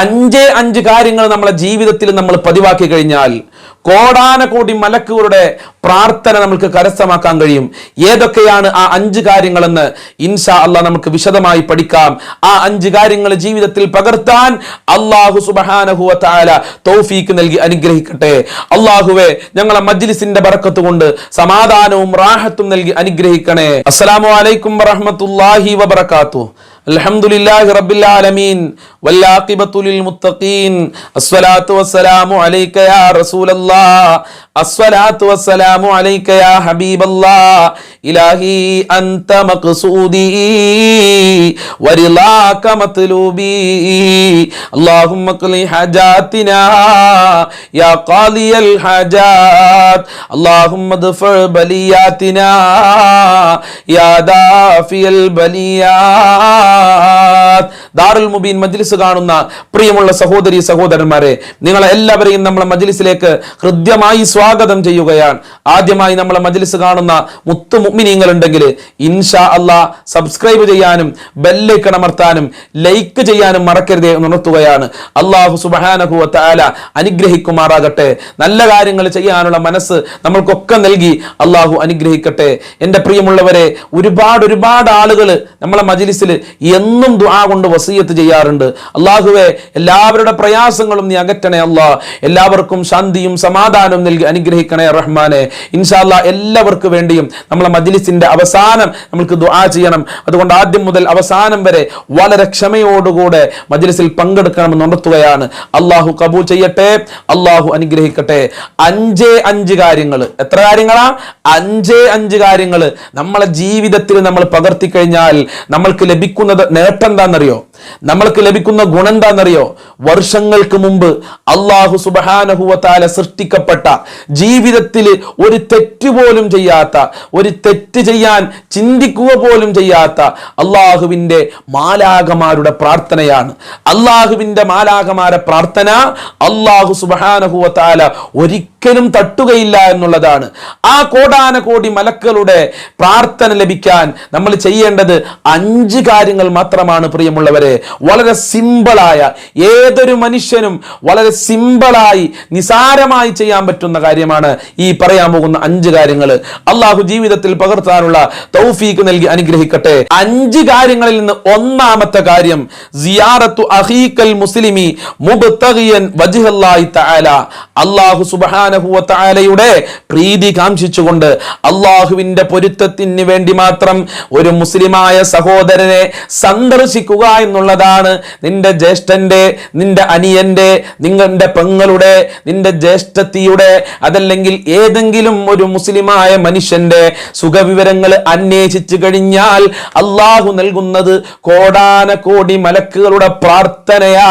അഞ്ചേ അഞ്ച് കാര്യങ്ങൾ നമ്മളെ ജീവിതത്തിൽ നമ്മൾ പതിവാക്കി കഴിഞ്ഞാൽ കോടാനകോടി മലക്കുകളുടെ പ്രാർത്ഥന നമുക്ക് കരസ്ഥമാക്കാൻ കഴിയും ഏതൊക്കെയാണ് ആ അഞ്ച് കാര്യങ്ങളെന്ന് ഇൻഷാ അള്ളാഹ് നമുക്ക് വിശദമായി പഠിക്കാം ആ അഞ്ച് കാര്യങ്ങൾ ജീവിതത്തിൽ പകർത്താൻ അള്ളാഹു സുബഹാനഹുവ താല തൗഫീക്ക് നൽകി അനുഗ്രഹിക്കട്ടെ അള്ളാഹുവെ ഞങ്ങളെ മജ്ലിസിന്റെ ബറക്കത്ത് കൊണ്ട് സമാധാനവും റാഹത്തും നൽകി അനുഗ്രഹിക്കണേ അസ്സലാമു അലൈക്കും വറഹ്മത്തുള്ളാഹി വബറകാതുഹു الحمد لله رب العالمين والعاقبة للمتقين الصلاة والسلام عليك يا رسول الله അസ്വലാത്തു വസ്സലാമു അലൈക യാ ഹബീബല്ലാ ഇലാഹി അൻത മഖ്സൂദി വരിലാക മത്ലൂബി അല്ലാഹുമ്മ ഖലി ഹജാതിന യാ ഖാലിയൽ ഹജാത് അല്ലാഹുമ്മ ദഫ ബലിയാതിന യാ ദാഫിയൽ ബലിയാത്. ദാറുൽ മുബീൻ മജ്ലിസ് കാണുന്ന പ്രിയമുള്ള സഹോദരി സഹോദരന്മാരെ നിങ്ങളെ എല്ലാവരെയും നമ്മളെ മജ്ലിസിലേക്ക് ഹൃദ്യമായി സ്വാഗതം ചെയ്യുകയാണ്. ആദ്യമായി നമ്മളെ മജ്ലിസ് കാണുന്ന മുത്തു മുഗ്മിനീങ്ങൾ ഉണ്ടെങ്കിൽ ഇൻഷാ അള്ളാ സബ്സ്ക്രൈബ് ചെയ്യാനും ബെല്ലൈക്കൺ അമർത്താനും ലൈക്ക് ചെയ്യാനും മറക്കരുതേ എന്ന് ഉണർത്തുകയാണ്. അള്ളാഹു സുബാനഹുല അനുഗ്രഹിക്കുമാറാകട്ടെ. നല്ല കാര്യങ്ങൾ ചെയ്യാനുള്ള മനസ്സ് നമ്മൾക്കൊക്കെ നൽകി അള്ളാഹു അനുഗ്രഹിക്കട്ടെ. എന്റെ പ്രിയമുള്ളവരെ ഒരുപാട് ഒരുപാട് ആളുകൾ നമ്മളെ മജ്ലിസിൽ എന്നും ദുആ കൊണ്ട് വസീയത്ത് ചെയ്യാറുണ്ട്. അള്ളാഹുവെ എല്ലാവരുടെ പ്രയാസങ്ങളും നീ അകറ്റണേ അള്ളാ എല്ലാവർക്കും ശാന്തിയും സമാധാനവും നൽകി അനുഗ്രഹിക്കണേ റഹ്മാനെ. ഇൻഷാല്ല എല്ലാവർക്കും വേണ്ടിയും നമ്മളെ മജ്ലിസിന്റെ അവസാനം നമ്മൾക്ക് ദുആ ചെയ്യണം. അതുകൊണ്ട് ആദ്യം മുതൽ അവസാനം വരെ വളരെ ക്ഷമയോടുകൂടെ മജ്ലിസിൽ പങ്കെടുക്കണമെന്ന് ഉണർത്തുകയാണ്. അള്ളാഹു കബൂൽ ചെയ്യട്ടെ അള്ളാഹു അനുഗ്രഹിക്കട്ടെ. അഞ്ചേ അഞ്ച് കാര്യങ്ങൾ എത്ര കാര്യങ്ങളാ? അഞ്ചേ അഞ്ച് കാര്യങ്ങൾ നമ്മളെ ജീവിതത്തിൽ നമ്മൾ പകർത്തി കഴിഞ്ഞാൽ നമ്മൾക്ക് ലഭിക്കുന്നത് നേട്ടം എന്താണെന്നറിയോ? നമ്മൾക്ക് ലഭിക്കുന്ന ഗുണം എന്താണെന്നറിയോ? വർഷങ്ങൾക്ക് മുമ്പ് അള്ളാഹു സുബഹാനഹുവത്താല സൃഷ്ടിക്കപ്പെട്ട ജീവിതത്തിൽ ഒരു തെറ്റ് പോലും ചെയ്യാത്ത ഒരു തെറ്റ് ചെയ്യാൻ ചിന്തിക്കുക പോലും ചെയ്യാത്ത അള്ളാഹുവിന്റെ മാലാകമാരുടെ പ്രാർത്ഥനയാണ്. അള്ളാഹുവിന്റെ മാലാകമാരെ പ്രാർത്ഥന അള്ളാഹു സുബഹാനഹുവത്താല ഒരിക്കലും തട്ടുകയില്ല എന്നുള്ളതാണ്. ആ കോടാന കോടി മലക്കളുടെ പ്രാർത്ഥന ലഭിക്കാൻ നമ്മൾ ചെയ്യേണ്ടത് അഞ്ച് കാര്യങ്ങൾ മാത്രമാണ് പ്രിയമുള്ളവരെ. വളരെ സിമ്പിളായ ഏതൊരു മനുഷ്യനും വളരെ സിമ്പിളായി നിസാരമായി ചെയ്യാൻ പറ്റുന്ന കാര്യമാണ് ഈ പറയാൻ പോകുന്ന അഞ്ച് കാര്യങ്ങൾ അള്ളാഹു ജീവിതത്തിൽ പകർത്താനുള്ള തൗഫീക്ക് നൽകി അനുഗ്രഹിക്കട്ടെ. അഞ്ച് കാര്യങ്ങളിൽ നിന്ന് ഒന്നാമത്തെ കാര്യം സിയാറത്തു അഹീക്കൽ മുസ്ലിമി മുബ്തഗിയൻ വജിഹല്ലായി തആല. അള്ളാഹു സുബ്ഹാനഹു തആലയുടെ പ്രീതി കാംക്ഷിച്ചുകൊണ്ട് അള്ളാഹുവിന്റെ പൊരുത്തത്തിന് വേണ്ടി മാത്രം ഒരു മുസ്ലിമായ സഹോദരനെ സന്ദർശിക്കുക എന്നുള്ളതാണ് നിന്റെ ജ്യേഷ്ഠന്റെ നിന്റെ അനിയന്റെ നിങ്ങളുടെ പെങ്ങളുടെ നിന്റെ ജ്യേഷ്ഠത്തിയുടെ അതല്ലെങ്കിൽ ഏതെങ്കിലും ഒരു മുസ്ലിമായ മനുഷ്യന്റെ സുഖവിവരങ്ങൾ അന്വേഷിച്ചു കഴിഞ്ഞാൽ അള്ളാഹു നൽകുന്നത് കോടാന കോടി മലക്കുകളുടെ പ്രാർത്ഥനയാ.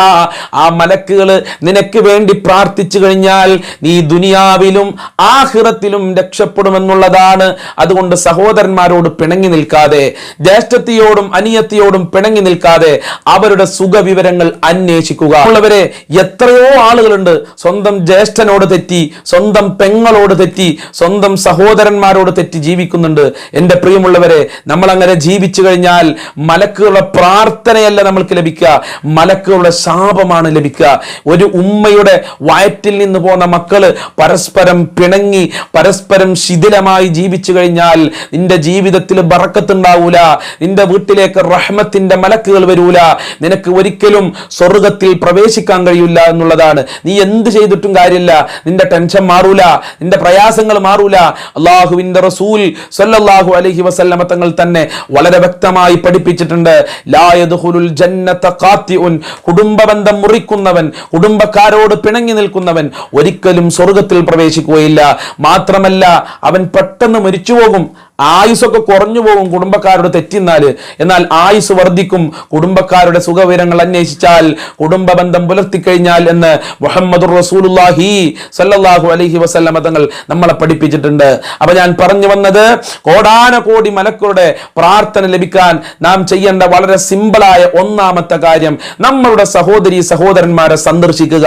ആ മലക്കുകൾ നിനക്ക് വേണ്ടി പ്രാർത്ഥിച്ചു കഴിഞ്ഞാൽ നീ ദുനിയാവിലും ആഹിറത്തിലും രക്ഷപ്പെടുമെന്നുള്ളതാണ്. അതുകൊണ്ട് സഹോദരന്മാരോട് പിണങ്ങി നിൽക്കാതെ ജ്യേഷ്ഠത്തിയോടും അനിയത്തിയോടും പിണങ്ങി നിൽക്കാതെ അവരുടെ സുഖവിവരങ്ങൾ അന്വേഷിക്കുക. ഉള്ളവരെ എത്രയോ ആളുകളുണ്ട്. സ്വന്തം ജ്യേഷ്ഠനോട് തെറ്റി സ്വന്തം പെങ്ങളോട് തെറ്റി സ്വന്തം സഹോദരന്മാരോട് തെറ്റി ജീവിക്കുന്നുണ്ട്. എന്റെ പ്രിയമുള്ളവരെ നമ്മൾ അങ്ങനെ ജീവിച്ചു കഴിഞ്ഞാൽ മലക്കുകളുടെ പ്രാർത്ഥനയല്ല നമ്മൾക്ക് ലഭിക്കുക. മലക്കുകളുടെ ശാപമാണ് ലഭിക്കുക. ഒരു ഉമ്മയുടെ വയറ്റിൽ നിന്ന് പോന്ന മക്കൾ പരസ്പരം പിണങ്ങി പരസ്പരം ശിഥിലമായി ജീവിച്ചു കഴിഞ്ഞാൽ നിന്റെ ജീവിതത്തിൽ ബറക്കത്തുണ്ടാവൂല. നിന്റെ വീട്ടിലേക്ക് റഹ്മത്തിന്റെ മലക്കുകൾ വരൂല. നിനക്ക് ഒരിക്കലും സ്വർഗത്തിൽ പ്രവേശിക്കാൻ കഴിയില്ല എന്നുള്ളതാണ്. നീ എന്ത് ചെയ്തിട്ടും കാര്യമില്ല. നിന്റെ ടെൻഷൻ മാറൂല. നിന്റെ പ്രയാസങ്ങൾ മാറൂല. അള്ളാഹുവിന്റെ റസൂൽ സല്ലല്ലാഹു അലൈഹി വസല്ലമ തങ്ങൾ തന്നെ വളരെ വ്യക്തമായി പഠിപ്പിച്ചിട്ടുണ്ട്. ലാ യദ്ഖുലുൽ ജന്നത ഖാത്തിഉൻ. കുടുംബ ബന്ധം മുറിക്കുന്നവൻ കുടുംബക്കാരോട് പിണങ്ങി നിൽക്കുന്നവൻ ഒരിക്കലും സ്വർഗത്തിൽ പ്രവേശിക്കുകയില്ല. മാത്രമല്ല അവൻ പെട്ടെന്ന് മരിച്ചു പോകും ആയുസ്സൊക്കെ കുറഞ്ഞു പോകും കുടുംബക്കാരുടെ തെറ്റിന്നാൽ എന്നാൽ ആയുസ് വർദ്ധിക്കും. കുടുംബക്കാരുടെ സുഖവിവരങ്ങൾ അന്വേഷിച്ചാൽ കുടുംബ ബന്ധം പുലർത്തിക്കഴിഞ്ഞാൽ എന്ന് മുഹമ്മദ് റസൂലുല്ലാഹി സല്ലല്ലാഹു അലൈഹി വസല്ലമ തങ്ങൾ നമ്മളെ പഠിപ്പിച്ചിട്ടുണ്ട്. അപ്പൊ ഞാൻ പറഞ്ഞു വന്നത് കോടാന കോടി മലക്കളുടെ പ്രാർത്ഥന ലഭിക്കാൻ നാം ചെയ്യേണ്ട വളരെ സിമ്പിളായ ഒന്നാമത്തെ കാര്യം നമ്മളുടെ സഹോദരി സഹോദരന്മാരെ സന്ദർശിക്കുക.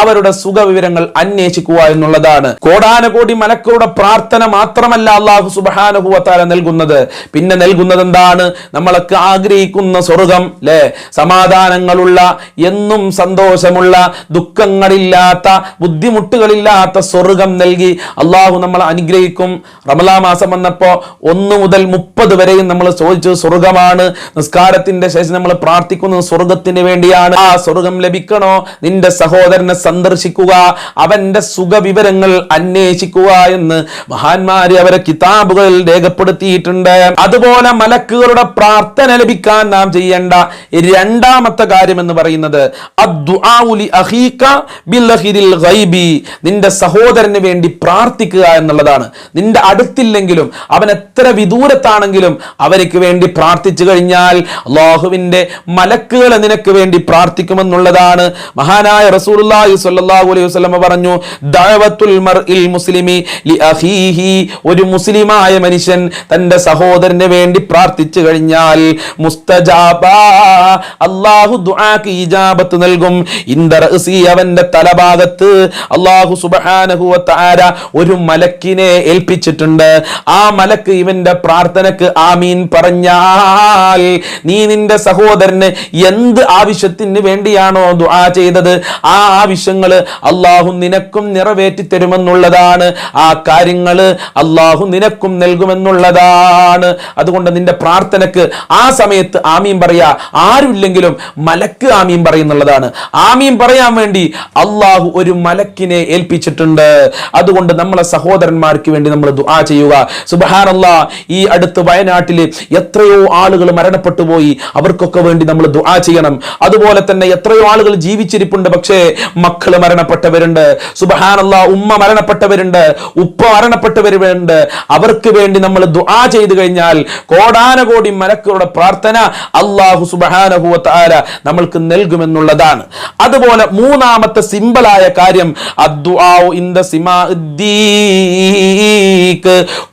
അവരുടെ സുഖവിവരങ്ങൾ അന്വേഷിക്കുക എന്നുള്ളതാണ്. കോടാന കോടി മലക്കളുടെ പ്രാർത്ഥന മാത്രമല്ല അള്ളാഹു സുബാനഹു സുബഹാനഹുവത്താല നൽകുന്നത്. പിന്നെ നൽകുന്നത് എന്താണ് നമ്മൾക്ക് ആഗ്രഹിക്കുന്ന സ്വർഗം ല്ലേ? സമാധാനങ്ങളുള്ള എന്നും സന്തോഷമുള്ള ദുഃഖങ്ങളില്ലാത്ത ബുദ്ധിമുട്ടുകളില്ലാത്ത സ്വർഗം നൽകി അള്ളാഹു നമ്മൾ അനുഗ്രഹിക്കും. റമലാ മാസം വന്നപ്പോ ഒന്ന് മുതൽ മുപ്പത് വരെയും നമ്മൾ ചോദിച്ചത് സ്വർഗമാണ്. നിസ്കാരത്തിന്റെ ശേഷം നമ്മൾ പ്രാർത്ഥിക്കുന്നത് സ്വർഗത്തിന് വേണ്ടിയാണ്. ആ സ്വർഗം ലഭിക്കണോ? നിന്റെ സഹോദരനെ സന്ദർശിക്കുക അവന്റെ സുഖവിവരങ്ങൾ അന്വേഷിക്കുക എന്ന് മഹാന്മാര് അവരെ കിതാബുകളിൽ രേഖപ്പെടുത്തിയിട്ടുണ്ട്. അതുപോലെ മലക്കുകളുടെ പ്രാർത്ഥന ലഭിക്കാൻ നാം ചെയ്യേണ്ട രണ്ടാമത്തെ കാര്യം എന്ന് പറയുന്നത്. നിന്റെ സഹോദരന് വേണ്ടി പ്രാർത്ഥിക്കുക എന്നുള്ളതാണ്. നിന്റെ അടുത്തില്ലെങ്കിലും അവൻ എത്ര വിദൂരത്താണെങ്കിലും അവർക്ക് വേണ്ടി പ്രാർത്ഥിച്ചു കഴിഞ്ഞാൽ ലോഹുവിന്റെ മലക്കുകൾ നിനക്ക് വേണ്ടി പ്രാർത്ഥിക്കുമെന്നുള്ളതാണ്. മഹാനായ റസൂലുള്ളാഹി സ്വല്ലല്ലാഹു അലൈഹി വസല്ലമ പറഞ്ഞു ദഅവത്തുൽ മർഇൽ മുസ്ലിമി ഒരു മുസ്ലിമായ മനുഷ്യൻ തന്റെ സഹോദരന് വേണ്ടി പ്രാർത്ഥിച്ചു കഴിഞ്ഞാൽ മുസ്തജാബ അള്ളാഹു ദുആക്ക് ഈജാബത്ത് നൽകും. ഇന്ദർസി അവന്റെ തലഭാഗത്ത് അള്ളാഹു സുബ്ഹാനഹു താര ഒരു മലക്കിനെ ഏൽപ്പിച്ചിട്ടുണ്ട്. ആ മലക്ക് ഇവന്റെ പ്രാർത്ഥനക്ക് ആമീൻ പറഞ്ഞാൽ നീ നിന്റെ സഹോദരന് എന്ത് ആവശ്യത്തിന് വേണ്ടിയാണോ ദുആ ചെയ്തത്? ആ ആവശ്യങ്ങൾ അള്ളാഹു നിനക്കും നിറവേറ്റി തരുമെന്നുള്ളതാണ് ആ കാര്യങ്ങൾ അള്ളാഹു നിനക്കും നൽകുമെന്നുള്ളതാണ് അതുകൊണ്ട് നിന്റെ പ്രാർത്ഥനക്ക് ആ സമയത്ത് ആമീൻ പറയാ. ആരുമില്ലെങ്കിലും മലക്ക് ആമീൻ പറയുന്നുള്ളതാണ് ആമീൻ പറയാൻ വേണ്ടി അള്ളാഹു ഒരു മലക്കിനെ ഏൽപ്പിച്ചിട്ടുണ്ട്. അതുകൊണ്ട് നമ്മളെ സഹോദരന്മാർക്ക് വേണ്ടി നമ്മൾ ദുആ ചെയ്യുക. സുബഹാനല്ലാ ഈ അടുത്ത് വയനാട്ടിൽ എത്രയോ ആളുകൾ മരണപ്പെട്ടു പോയി. അവർക്കൊക്കെ വേണ്ടി നമ്മൾ ദുആ ചെയ്യണം. അതുപോലെ തന്നെ എത്രയോ ആളുകൾ ജീവിച്ചിരിപ്പുണ്ട്. പക്ഷേ മക്കൾ മരണപ്പെട്ടവരുണ്ട്. സുബഹാനല്ല ഉമ്മ മരണപ്പെട്ടവരുണ്ട്. ഉപ്പ മരണപ്പെട്ടവരുണ്ട്. അവർക്ക് വേണ്ടി നമ്മൾ ദുആ ചെയ്തു കഴിഞ്ഞാൽ കോടാനകോടി മലക്കുകളുടെ പ്രാർത്ഥന അള്ളാഹു തആല നമ്മൾക്ക് നൽകുമെന്നുള്ളതാണ്. അതുപോലെ മൂന്നാമത്തെ സിമ്പിളായ കാര്യം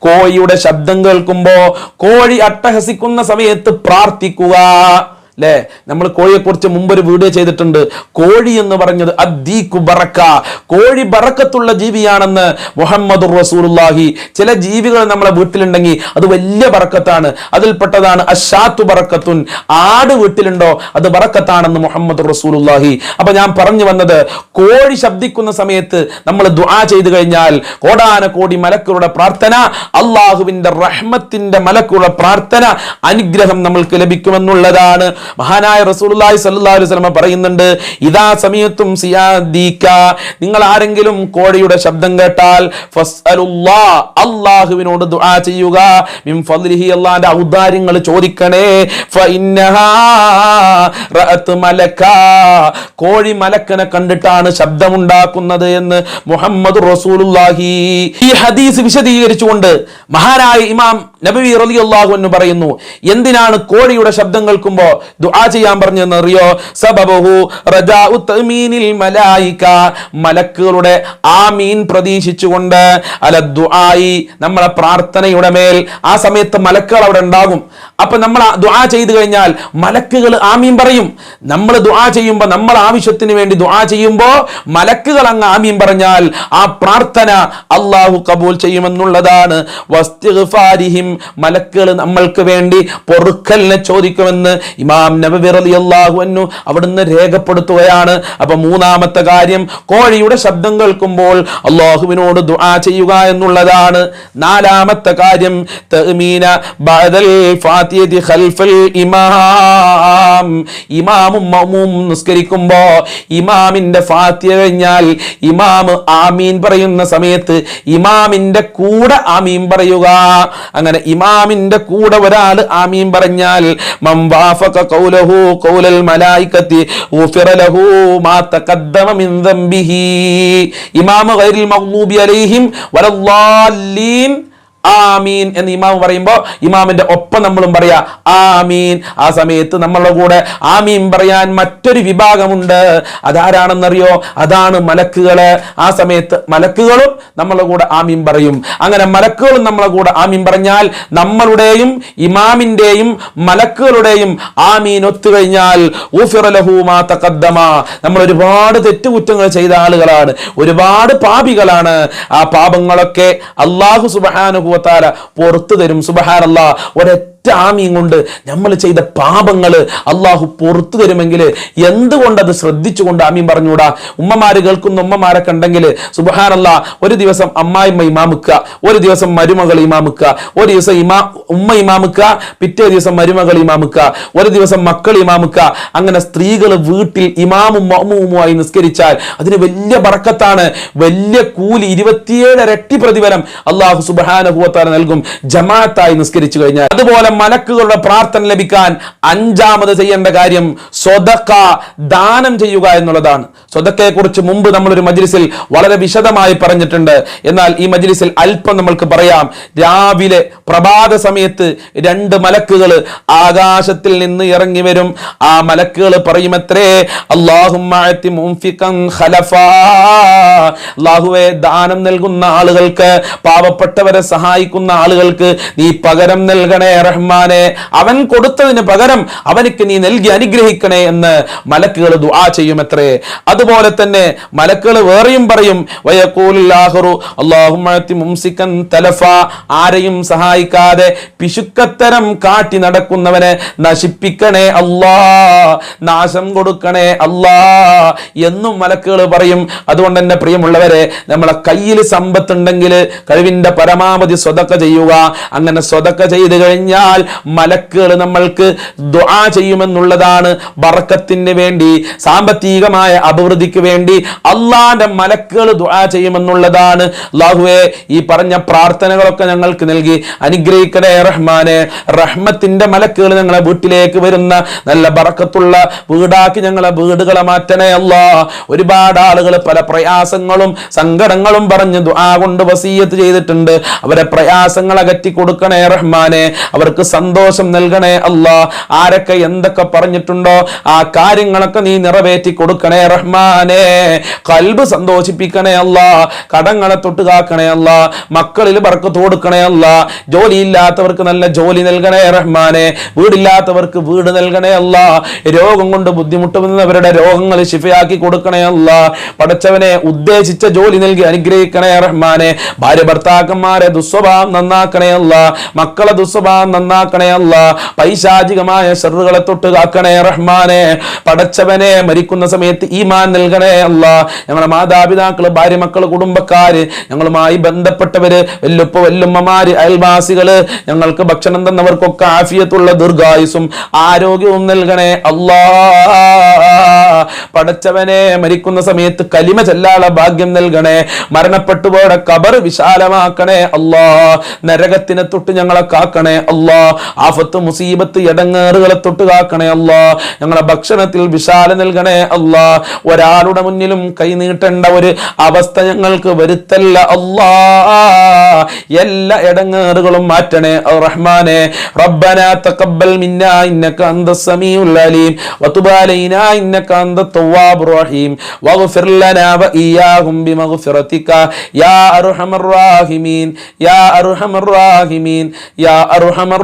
കോഴിയുടെ ശബ്ദം കേൾക്കുമ്പോൾ കോഴി അട്ടഹസിക്കുന്ന സമയത്ത് പ്രാർത്ഥിക്കുക. അല്ലേ നമ്മൾ കോഴിയെക്കുറിച്ച് മുമ്പൊരു വീഡിയോ ചെയ്തിട്ടുണ്ട്. കോഴി എന്ന് പറഞ്ഞത് അദ്ദീഖു ബറക്ക. കോഴി ബറക്കത്തുള്ള ജീവിയാണെന്ന് മുഹമ്മദ് റസൂലുള്ളാഹി. ചില ജീവികൾ നമ്മളെ വീട്ടിലുണ്ടെങ്കിൽ അത് വലിയ ബറക്കത്താണ്. അതിൽപ്പെട്ടതാണ് അഷാത്തു ബറക്കത്തുൻ. ആട് വീട്ടിലുണ്ടോ അത് ബറക്കത്താണെന്ന് മുഹമ്മദ് റസൂലുള്ളാഹി. അപ്പൊ ഞാൻ പറഞ്ഞു വന്നത് കോഴി ശബ്ദിക്കുന്ന സമയത്ത് നമ്മൾ ദുആ ചെയ്തു കഴിഞ്ഞാൽ കോടാന കോടി മലക്കുകളുടെ പ്രാർത്ഥന അള്ളാഹുവിന്റെ റഹ്മത്തിന്റെ മലക്കുകളുടെ പ്രാർത്ഥന അനുഗ്രഹം നമ്മൾക്ക് ലഭിക്കുമെന്നുള്ളതാണ്. മഹാനായ അലൈഹി വസല്ലം പറയുന്നുണ്ട് ഇതാ സമയത്തും സിയാദീക നിങ്ങൾ ആരെങ്കിലും കോഴിയുടെ ശബ്ദം കേട്ടാൽ അള്ളാഹുവിനോട് ദുആ ചെയ്യുക. അല്ലാഹുവിന്റെ ഔദാര്യങ്ങൾ ചോദിക്കണേ. മലക്ക. കോഴി മലക്കനെ കണ്ടിട്ടാണ് ശബ്ദമുണ്ടാക്കുന്നത് എന്ന് മുഹമ്മദ് റസൂലുള്ളാഹി ഈ ഹദീസ് വിശദീകരിച്ചുകൊണ്ട് മഹാനായ ഇമാം നബവി റളിയല്ലാഹു എന്ന് പറയുന്നു എന്തിനാണ് കോഴിയുടെ ശബ്ദം കേൾക്കുമ്പോൾ ദുആ ചെയ്യാൻ പറഞ്ഞതെന്ന് അറിയോ? സബബഹു മലായിക. മലക്കുകളുടെ ആമീൻ പ്രതീക്ഷിച്ചുകൊണ്ട് അല ദുആയി നമ്മളെ പ്രാർത്ഥനയുടെ മേൽ ആ സമയത്ത് മലക്കുകൾ അവിടെ ഉണ്ടാകും. അപ്പൊ നമ്മൾ ദുആ ചെയ്തു കഴിഞ്ഞാൽ മലക്കുകൾ ആമീൻ പറയും. നമ്മൾ ദുആ ചെയ്യുമ്പോൾ നമ്മൾ ആവശ്യത്തിന് വേണ്ടി ദുആ ചെയ്യുമ്പോൾ മലക്കുകൾ അങ്ങ് ആമീൻ പറഞ്ഞാൽ ആ പ്രാർത്ഥന അള്ളാഹു കബൂൽ ചെയ്യുമെന്നുള്ളതാണ്. മലക്കുകൾ നമ്മൾക്ക് വേണ്ടി പൊറുക്കലിനെ ചോദിക്കുമെന്ന് ഇമാം നബവി റളിയല്ലാഹു അൻഹു അവിടുന്ന് രേഖപ്പെടുത്തുകയാണ്. അപ്പൊ മൂന്നാമത്തെ കാര്യം കോഴിയുടെ ശബ്ദം കേൾക്കുമ്പോൾ അള്ളാഹുവിനോട് ദുആ ചെയ്യുക എന്നുള്ളതാണ്. നാലാമത്തെ കാര്യം തഅ്മീന ബഅദൽ ഫാത്തിഹതി ഖൽഫൽ ഇമാം. ഇമാമും മഅ്മൂമും നിസ്കരിക്കുമ്പോൾ ഇമാമിന്റെ ഫാത്തിയ കഴിഞ്ഞാൽ ഇമാം ആമീൻ പറയുന്ന സമയത്ത് ഇമാമിന്റെ കൂടെ ആമീൻ പറയുക. അങ്ങനെ ഇമാമിന്റെ കൂടെ ഒരാൾ ആമീൻ പറഞ്ഞാൽ മം വാഫഖ ഖൗലഹു ഖൗലൽ മലായികത്തി ഗുഫിറ ലഹു മാ തഖദ്ദമ മിൻ ദംബിഹി. ഇമാം ഗൈറിൽ മഗ്ദൂബി അലൈഹിം വലല്ലാലീൻ ആമീൻ എന്ന് ഇമാം പറയുമ്പോൾ ഇമാമിന്റെ ഒപ്പം നമ്മളും പറയാ ആമീൻ. ആ സമയത്ത് നമ്മളുടെ കൂടെ ആമീൻ പറയാൻ മറ്റൊരു വിഭാഗമുണ്ട്. അതാരാണെന്നറിയോ? അതാണ് മലക്കുകൾ. ആ സമയത്ത് മലക്കുകളും നമ്മളുടെ കൂടെ ആമീൻ പറയും. അങ്ങനെ മലക്കുകളും നമ്മളെ കൂടെ ആമീൻ പറഞ്ഞാൽ നമ്മളുടെയും ഇമാമിന്റെയും മലക്കുകളുടെയും ആമീൻ ഒത്തുകഴിഞ്ഞാൽ നമ്മൾ ഒരുപാട് തെറ്റുകുറ്റങ്ങൾ ചെയ്ത ആളുകളാണ്. ഒരുപാട് പാപികളാണ്. ആ പാപങ്ങളൊക്കെ അള്ളാഹു സുബ്ഹാനഹു സുബാനുവത്താല പുറത്തു തരും. സുബഹാനല്ല ഒരൊറ്റ ആമിയും കൊണ്ട് നമ്മൾ ചെയ്ത പാപങ്ങൾ അള്ളാഹു പുറത്തു തരുമെങ്കിൽ എന്തുകൊണ്ട് അത് ശ്രദ്ധിച്ചുകൊണ്ട് ആമീൻ പറഞ്ഞുകൂടാ? ഉമ്മമാര് കേൾക്കുന്ന ഉമ്മമാരെ കണ്ടെങ്കിൽ സുബഹാനല്ല ഒരു ദിവസം അമ്മായിമ്മ ഇമാമുക്ക ഒരു ദിവസം മരുമകൾ ഇമാമുക്ക ഒരു ദിവസം ഇമാ ഉമ്മ ഇമാമുക്ക പിറ്റേ ദിവസം മരുമകൾ ഇമാമുക്ക ഒരു ദിവസം മക്കൾ ഇമാമുക്ക. അങ്ങനെ സ്ത്രീകൾ വീട്ടിൽ ഇമാമും മമ്മുമായി നിസ്കരിച്ചാൽ അതിന് വലിയ ബറക്കത്താണ്. വലിയ കൂലി ഇരുപത്തിയേഴ് ഇരട്ടി പ്രതിഫലം അള്ളാഹു സുബാനുഭവത്താല നൽകും. ജമാഅത്തായി നിസ്കരിച്ചു കഴിഞ്ഞാൽ. അതുപോലെ മലക്കുകളുടെ പ്രാർത്ഥന ലഭിക്കാൻ അഞ്ചാമത് ചെയ്യേണ്ട കാര്യം സ്വതക്ക ദാനം ചെയ്യുക എന്നുള്ളതാണ്. സ്വതക്കയെ കുറിച്ച് മുമ്പ് നമ്മളൊരു മജ്ലിസിൽ വളരെ വിശദമായി പറഞ്ഞിട്ടുണ്ട്. എന്നാൽ ഈ മജ്ലിസിൽ അല്പം നമ്മൾക്ക് പറയാം. രാവിലെ പ്രഭാത സമയത്ത് രണ്ട് മലക്കുകൾ ആകാശത്തിൽ നിന്ന് ഇറങ്ങി വരും. ആ മലക്കുകൾ പറയുമത്രേ അള്ളാഹുവെ ദാനം നൽകുന്ന ആളുകൾക്ക് പാവപ്പെട്ടവരെ സഹായിക്കുന്ന ആളുകൾക്ക് നീ പകരം നൽകണേ റഹ്മാനെ അവൻ കൊടുത്തതിന് പകരം അവനക്ക് നീ നൽകി അനുഗ്രഹിക്കണേ എന്ന് മലക്കുകൾ ദുആ ചെയ്യുമത്രേ. അതുപോലെ തന്നെ മലക്കുകൾ വേറെയും പറയും വയക്കൂലാഹുറു അള്ളാഹുമാറ്റി മുംസിക്കൻ തലഫ. ആരെയും സഹായിക്കാതെ പിശുക്കത്തരം കാട്ടി നടക്കുന്നവനെ നശിപ്പിക്കണേ അല്ലാ നാശം കൊടുക്കണേ അല്ലാ എന്നും മലക്കുകൾ പറയും. അതുകൊണ്ട് തന്നെ പ്രിയമുള്ളവരെ നമ്മളെ കയ്യിൽ സമ്പത്തുണ്ടെങ്കിൽ കഴിവിന്റെ പരമാവധി സ്വതക്ക ചെയ്യുക. അങ്ങനെ സ്വതക്ക ചെയ്തു കഴിഞ്ഞാൽ മലക്കുകൾ നമ്മൾക്ക് ദുആ ചെയ്യുമെന്നുള്ളതാണ് ബറക്കത്തിന് വേണ്ടി സാമ്പത്തികമായ അഭിവൃദ്ധിക്ക് വേണ്ടി അള്ളാന്റെ മലക്കുകൾ ദുആ ചെയ്യുമെന്നുള്ളതാണ്. അള്ളാഹുവെ ഈ പറഞ്ഞ പ്രാർത്ഥനകളൊക്കെ ഞങ്ങൾക്ക് നൽകി. അനുഗ്രഹിക്കണേ റഹ്മാനെ. റഹ്മത്തിന്റെ മലക്കുകൾ ഞങ്ങളെ വീട്ടിലേക്ക് വരുന്ന നല്ല ബറക്കത്തുള്ള വീടാക്കി ഞങ്ങളെ വീടുകളെ മാറ്റണേ അല്ലാ ഒരുപാട് ആളുകൾ പല പ്രയാസങ്ങളും സങ്കടങ്ങളും പറഞ്ഞ് ദുആ കൊണ്ട് വസീയത്ത് ചെയ്തിട്ടുണ്ട്. അവരെ പ്രയാസങ്ങൾ അകറ്റി കൊടുക്കണേ റഹ്മാനെ. അവർക്ക് സന്തോഷം നൽകണേ അല്ലാ. ആരൊക്കെ എന്തൊക്കെ പറഞ്ഞിട്ടുണ്ടോ ആ കാര്യങ്ങളൊക്കെ നീ നിറവേറ്റി കൊടുക്കണേ റഹ്മാനെ. കൽബ് സന്തോഷിപ്പിക്കണേ അല്ല. കടങ്ങളെ തൊട്ട് കാക്കണേ അല്ല. മക്കളിൽ ബർക്കത്ത് കൊടുക്കണേ അല്ല. ജോലിയില്ലാത്തവർക്ക് നല്ല ജോലി നൽകണേ റഹ്മാനെ. വീടില്ലാത്തവർക്ക് വീട് നൽകണേ അല്ല. രോഗം കൊണ്ട് ബുദ്ധിമുട്ടുന്നവരുടെ രോഗങ്ങൾ ശിഫയാക്കി കൊടുക്കണേ അല്ല. പഠിച്ചവനെ ഉദ്ദേശിച്ച ജോലി നൽകി അനുഗ്രഹിക്കണേ റഹ്മാനെ. ഭാര്യ ഭർത്താക്കന്മാരെ ദുസ്വഭാവം നന്നാക്കണേ അല്ല. മക്കളെ ദുസ്വഭാവം നന്നാക്കണേ അല്ല. പൈശാചികമായ ഷെറുകളെ തൊട്ട് കാക്കണേ റഹ്മാനെ. പടച്ചവനെ മരിക്കുന്ന സമയത്ത് ഈമാൻ നൽകണേ അല്ല. ഞങ്ങളുടെ മാതാപിതാക്കൾ ഭാര്യ മക്കൾ കുടുംബക്കാര് ഞങ്ങളുമായി ബന്ധപ്പെട്ടവര് വല്ലുപ്പ വല്ലുമ്മമാര് അയൽവാസികൾ ഞങ്ങൾക്ക് ഭക്ഷണം തന്നവർക്കൊക്കെ ആഫിയത്തുള്ള ദീർഘായുസും ആരോഗ്യവും നൽകണേ അല്ലാ. പടച്ചവനെ മരിക്കുന്ന സമയത്ത് കലിമ ചെല്ലാള ഭാഗ്യം നൽകണേ. മരണപ്പെട്ടുപോയുടെ കബർ വിശാലമാക്കണേ അല്ലാ. നരകത്തിനെ തൊട്ട് ഞങ്ങളെ കാക്കണേ അല്ലാ. ആഫത്ത് മുസീബത്ത് എടങ്ങേറുകളെ തൊട്ട് കാക്കണേ അല്ല ഞങ്ങളുടെ ഭക്ഷണത്തിൽ വിശാല നൽകണേ അല്ല ഒരാളുടെ മുന്നിലും കൈനീട്ടേണ്ട ഒരു അവസ്ഥ ഞങ്ങൾക്ക് വരുത്തല്ല അല്ല എല്ലാ എടങ്ങേറുകളും മാറ്റണേ. റഹ്മാനെ റബ്ബന തഖബ്ബൽ മിന്നാ ഇന്നക അന്ത സമീഉൽ അലീം. വതുബ് അലൈനാ ഇന്നക അന്ത തവ്വാബുർ റഹീം. വഗ്ഫിർ ലനാ ബിമഗ്ഫിറതിക. യാ അർഹമർ റാഹിമീൻ യാ അർഹമർ റാഹിമീൻ യാ അർഹമർ